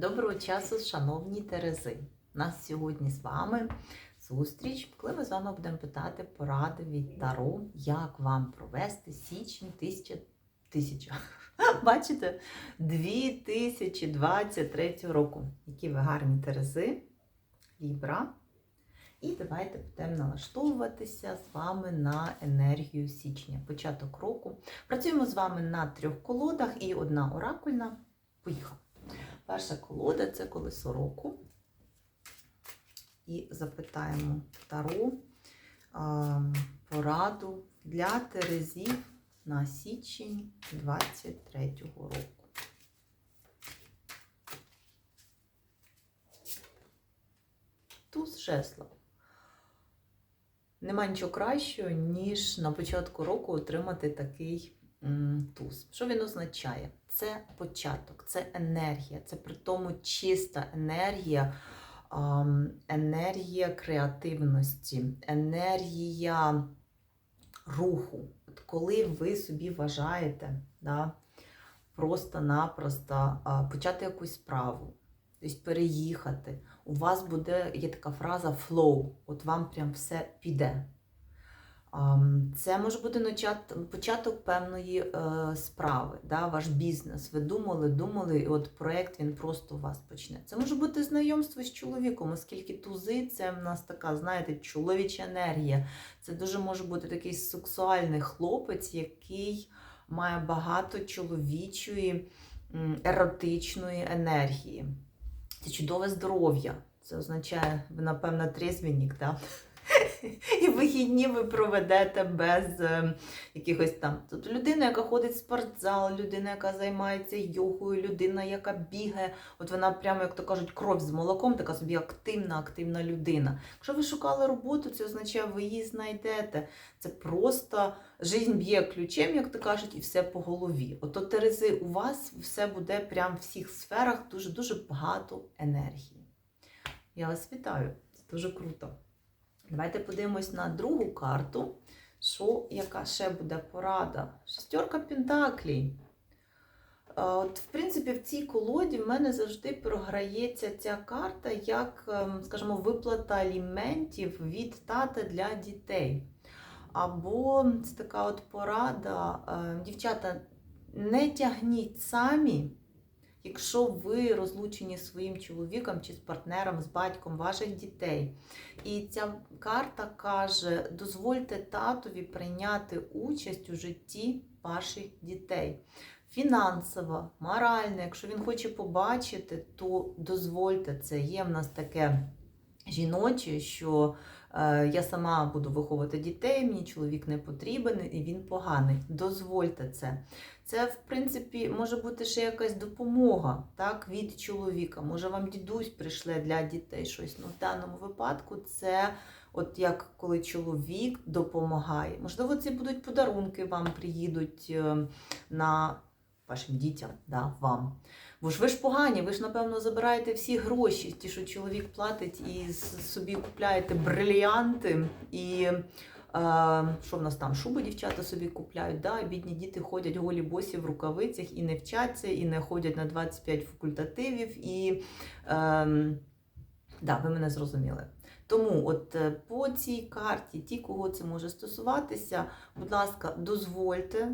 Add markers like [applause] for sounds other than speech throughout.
Доброго часу, шановні Терези! У нас сьогодні з вами зустріч, коли ми з вами будемо питати поради від Таро, як вам провести січень тисяча, тисяча. [laughs] Бачите? 2023 року. Які ви гарні Терези, Лібра. І давайте будемо налаштовуватися з вами на енергію січня, початок року. Працюємо з вами на трьох колодах і одна оракульна. Поїхали. Перша колода це колесо року. І запитаємо Таро пораду для Терезів на січень 23-го року. Туз жезла. Нема нічого кращого, ніж на початку року отримати такий туз. Що він означає? Це початок, це енергія, це при тому чиста енергія, енергія креативності, енергія руху. От коли ви собі вважаєте да, просто-напросто почати якусь справу, тобто переїхати, у вас буде, є така фраза flow, от вам прям все піде. Це може бути початок певної е, справи, да, ваш бізнес. Ви думали, думали, і от проєкт він просто у вас почне. Це може бути знайомство з чоловіком, оскільки тузи це в нас така, знаєте, чоловіча енергія. Це дуже може бути такий сексуальний хлопець, який має багато чоловічої еротичної енергії. Це чудове здоров'я. Це означає, ви, напевно, трезвенник, так? І вихідні ви проведете без е, якихось там. Тобто людина, яка ходить в спортзал, людина, яка займається йогою, людина, яка бігає, от вона прямо, як то кажуть, кров з молоком, така собі активна, активна людина. Якщо ви шукали роботу, це означає, ви її знайдете. Це просто жизнь б'є ключем, як то кажуть, і все по голові. Ото Терези, у вас все буде прямо в всіх сферах дуже-дуже багато енергії. Я вас вітаю, це дуже круто. Давайте подивимось на другу карту. Що, яка ще буде порада? Шестерка Пентаклей. Е, От, в принципі, в цій колоді в мене завжди програється ця карта як, ем, скажімо, виплата аліментів від тата для дітей. Або це така от порада, е, дівчата, не тягніть самі, якщо ви розлучені зі своїм чоловіком чи з партнером, з батьком ваших дітей. І ця карта каже: дозвольте татові прийняти участь у житті ваших дітей. Фінансово, морально, якщо він хоче побачити, то дозвольте це. Є в нас таке жіноче, що я сама буду виховувати дітей, мені чоловік не потрібен і він поганий. Дозвольте це. Це, в принципі, може бути ще якась допомога так, від чоловіка. Може, вам дідусь прийшле для дітей щось. Ну, в даному випадку це от як коли чоловік допомагає. Можливо, це будуть подарунки, вам приїдуть е, на вашим дітям, да, вам. Бо ж ви ж погані, ви ж, напевно, забираєте всі гроші, ті, що чоловік платить, і собі купляєте брильянти і. Е, що в нас там? Шуби дівчата собі купляють. Да? Бідні діти ходять голі босі в рукавицях і не вчаться, і не ходять на 25 факультативів. І е, да, ви мене зрозуміли. Тому от е, по цій карті, ті, кого це може стосуватися, будь ласка, дозвольте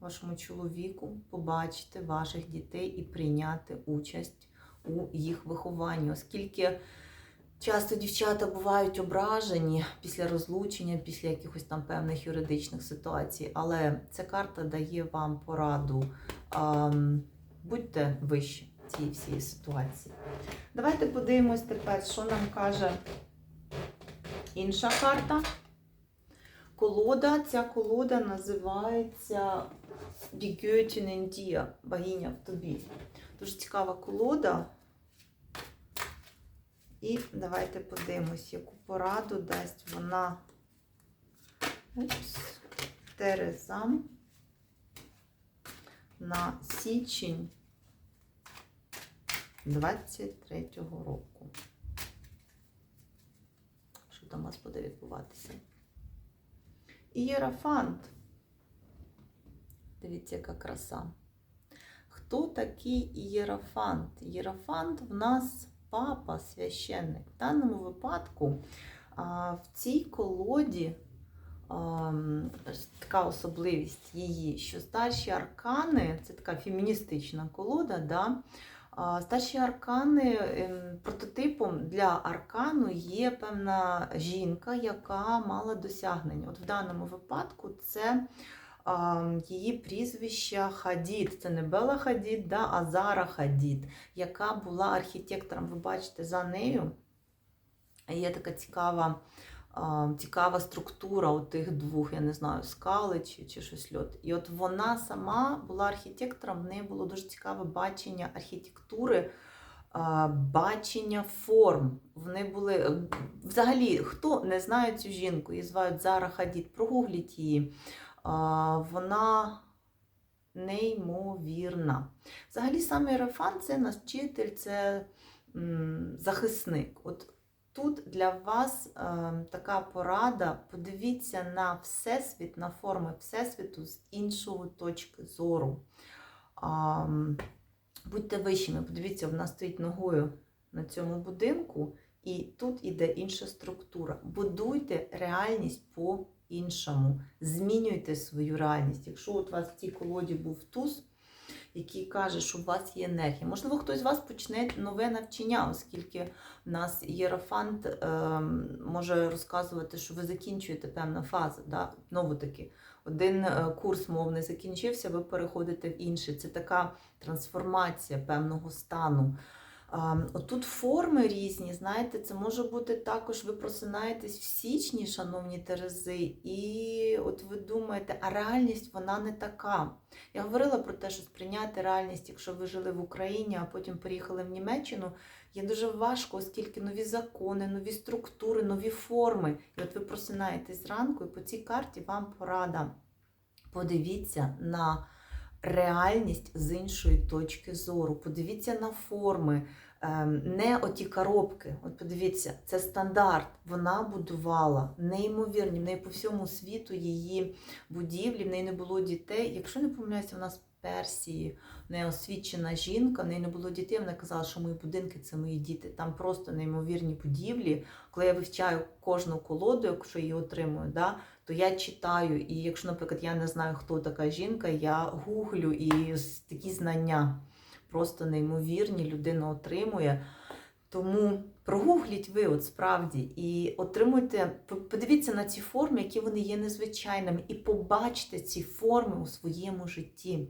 вашому чоловіку побачити ваших дітей і прийняти участь у їх вихованні, оскільки. Часто дівчата бувають ображені після розлучення, після якихось там певних юридичних ситуацій, але ця карта дає вам пораду. будьте вищі в цій всій ситуації. Давайте подивимось тепер, що нам каже інша карта. Колода. Ця колода називається Die Göttin in богиня в тобі. Дуже цікава колода. І давайте подивимось, яку пораду дасть вона Упс. Терезам на січень 23-го року. Що там у вас буде відбуватися? Ієрофант. Дивіться, яка краса. хто такий Єрофант? Єрофант в нас папа священник. В даному випадку в цій колоді така особливість її, що старші аркани це така феміністична колода. да? Старші аркани ем, прототипом для аркану є певна жінка, яка мала досягнення. От в даному випадку це її прізвище Хадід. Це не Бела Хадід, да, а Зара Хадід, яка була архітектором. Ви бачите, за нею є така цікава. Цікава структура у тих двох, я не знаю, скали чи, чи щось льот. І от вона сама була архітектором, в неї було дуже цікаве бачення архітектури, бачення форм. Вони були взагалі, хто не знає цю жінку, її звають Зара Хадід, прогугліть її. Вона неймовірна. Взагалі, саме Ерафан це наш вчитель, це захисник. От тут для вас е, така порада. Подивіться на всесвіт, на форми Всесвіту з іншої точки зору. Будьте вищими, подивіться, вона стоїть ногою на цьому будинку, і тут іде інша структура. Будуйте реальність по-іншому. Змінюйте свою реальність. Якщо от у вас в цій колоді був туз, який каже, що у вас є енергія. Можливо, хтось з вас почне нове навчання, оскільки в нас єрофант е, може розказувати, що ви закінчуєте певну фазу. Да? Знову таки, один е, курс мовний закінчився, ви переходите в інший. Це така трансформація певного стану. А, Отут форми різні, знаєте, це може бути також, ви просинаєтесь в січні, шановні Терези, і от ви думаєте, а реальність вона не така. Я говорила про те, що сприйняти реальність, якщо ви жили в Україні, а потім переїхали в Німеччину, є дуже важко, оскільки нові закони, нові структури, нові форми. І от ви просинаєтесь зранку, і по цій карті вам порада. Подивіться на реальність з іншої точки зору. Подивіться на форми, не оті коробки. От подивіться, це стандарт. Вона будувала неймовірні. В неї по всьому світу її будівлі, в неї не було дітей. Якщо не помиляюся, вона з Персії, в освічена жінка, в неї не було дітей. Вона казала, що мої будинки це мої діти. Там просто неймовірні будівлі. Коли я вивчаю кожну колоду, якщо її отримую, да, то я читаю. І якщо, наприклад, я не знаю, хто така жінка, я гуглю і такі знання просто неймовірні, людина отримує. Тому прогугліть ви, от справді, і отримуйте, подивіться на ці форми, які вони є незвичайними, і побачте ці форми у своєму житті.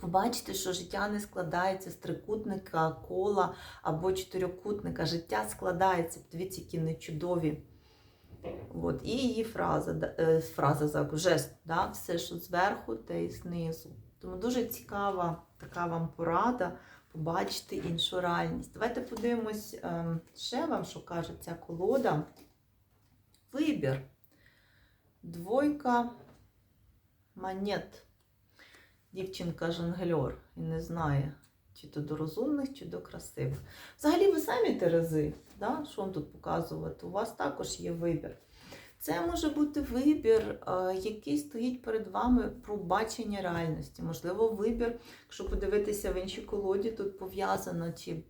Побачите, що життя не складається з трикутника, кола або чотирикутника. Життя складається. Подивіться, які вони чудові. От. І її фраза, е, фраза за жест, да? все, що зверху, те і знизу. Тому дуже цікава така вам порада побачити іншу реальність. Давайте подивимось ем, ще вам, що каже ця колода. Вибір. Двойка монет. Дівчинка жонглер і не знає, чи то до розумних, чи до красивих. Взагалі, ви самі Терези, да? що вам тут показувати? У вас також є вибір. Це може бути вибір, е, який стоїть перед вами про бачення реальності. Можливо, вибір, якщо подивитися в іншій колоді, тут пов'язано, чи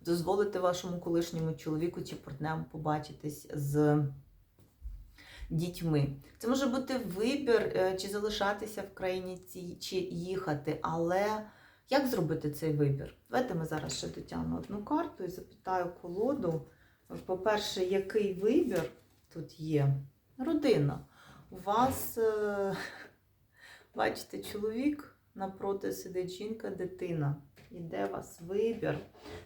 дозволити вашому колишньому чоловіку чи партнеру побачитись з дітьми. Це може бути вибір, е, чи залишатися в країні чи їхати. Але як зробити цей вибір? Давайте ми зараз ще дотягнемо одну карту і запитаю колоду. По-перше, який вибір тут є? Родина. У вас, е, бачите, чоловік напроти сидить жінка, дитина. Іде у вас вибір,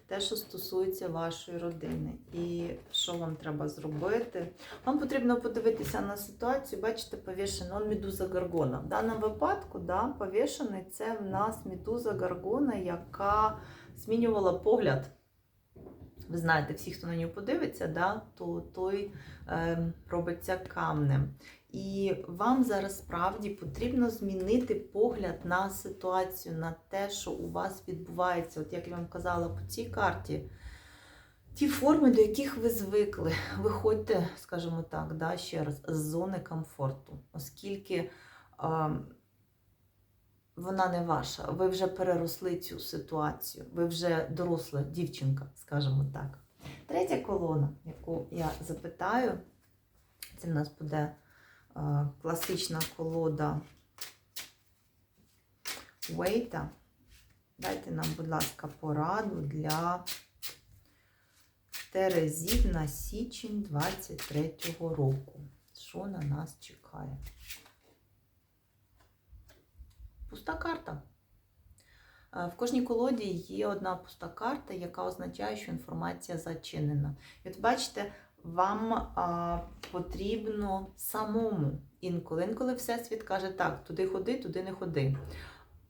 те, що стосується вашої родини. І що вам треба зробити? Вам потрібно подивитися на ситуацію, бачите, повішено он медуза Гаргона. В даному випадку да, повішений це в нас медуза Гаргона, яка змінювала погляд. Ви знаєте, всі, хто на нього подивиться, да, то той е, робиться камнем. І вам зараз справді потрібно змінити погляд на ситуацію, на те, що у вас відбувається. От як я вам казала по цій карті, ті форми, до яких ви звикли, виходьте, скажімо так, да, ще раз, з зони комфорту, оскільки. Е, вона не ваша. Ви вже переросли цю ситуацію. Ви вже доросла дівчинка, скажімо так. Третя колона, яку я запитаю, це в нас буде е, класична колода Вейта. Дайте нам, будь ласка, пораду для Терезів на січень 23-го року. Що на нас чекає? Пуста карта. Е, В кожній колоді є одна пуста карта, яка означає, що інформація зачинена. І от бачите, вам а, потрібно самому інколи. Інколи Всесвіт каже, так, туди ходи, туди не ходи.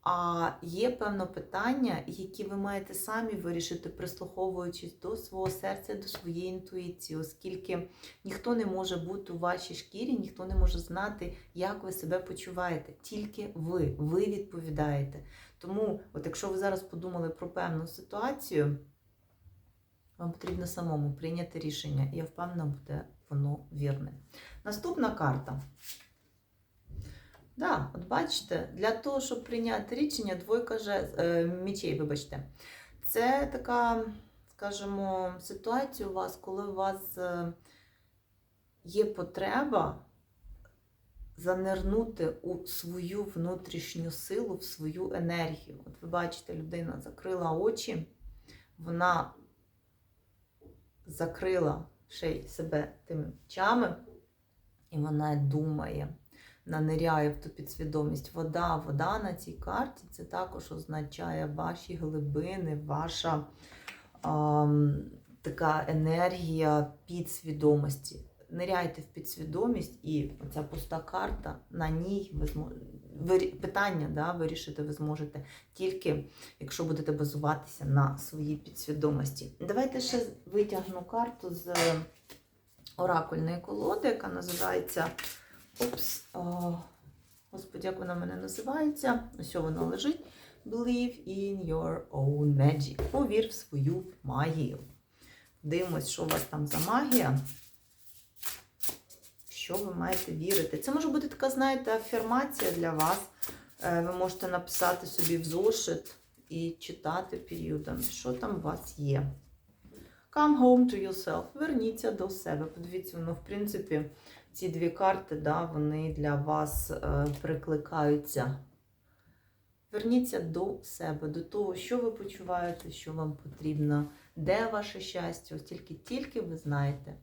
А є певно питання, які ви маєте самі вирішити, прислуховуючись до свого серця, до своєї інтуїції, оскільки ніхто не може бути у вашій шкірі, ніхто не може знати, як ви себе почуваєте. Тільки ви, ви відповідаєте. Тому, от якщо ви зараз подумали про певну ситуацію, вам потрібно самому прийняти рішення. І я впевнена, буде воно вірне. Наступна карта. Да, от бачите, для того, щоб прийняти рішення, двойка же, е, мічей, вибачте, це така, скажімо, ситуація у вас, коли у вас е, є потреба занирнути у свою внутрішню силу, в свою енергію. От ви бачите, людина закрила очі, вона закрила ще й себе тими очами, і вона думає наниряє в ту підсвідомість. Вода, вода на цій карті це також означає ваші глибини, ваша ам, така енергія підсвідомості. Ниряйте в підсвідомість, і оця пуста карта, на ній ви зможете питання да, вирішити ви зможете тільки, якщо будете базуватися на своїй підсвідомості. Давайте ще витягну карту з оракульної колоди, яка називається Опс, о, господи, як вона в мене називається? Ось вона лежить. Believe in your own magic. Повір в свою магію. Дивимось, що у вас там за магія. Що ви маєте вірити? Це може бути така, знаєте, афірмація для вас. Е, Ви можете написати собі в зошит і читати періодом, що там у вас є. Come home to yourself. Верніться до себе. Подивіться, воно, в принципі, ці дві карти, да, вони для вас е, прикликаються. Верніться до себе, до того, що ви почуваєте, що вам потрібно, де ваше щастя, оскільки тільки ви знаєте.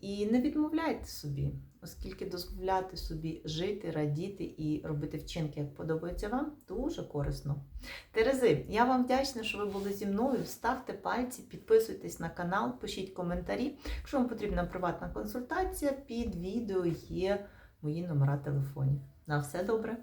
І не відмовляйте собі, оскільки дозволяти собі жити, радіти і робити вчинки, як подобається вам, дуже корисно. Терези, я вам вдячна, що ви були зі мною. Ставте пальці, підписуйтесь на канал, пишіть коментарі. Якщо вам потрібна приватна консультація, під відео є мої номера телефонів. На все добре!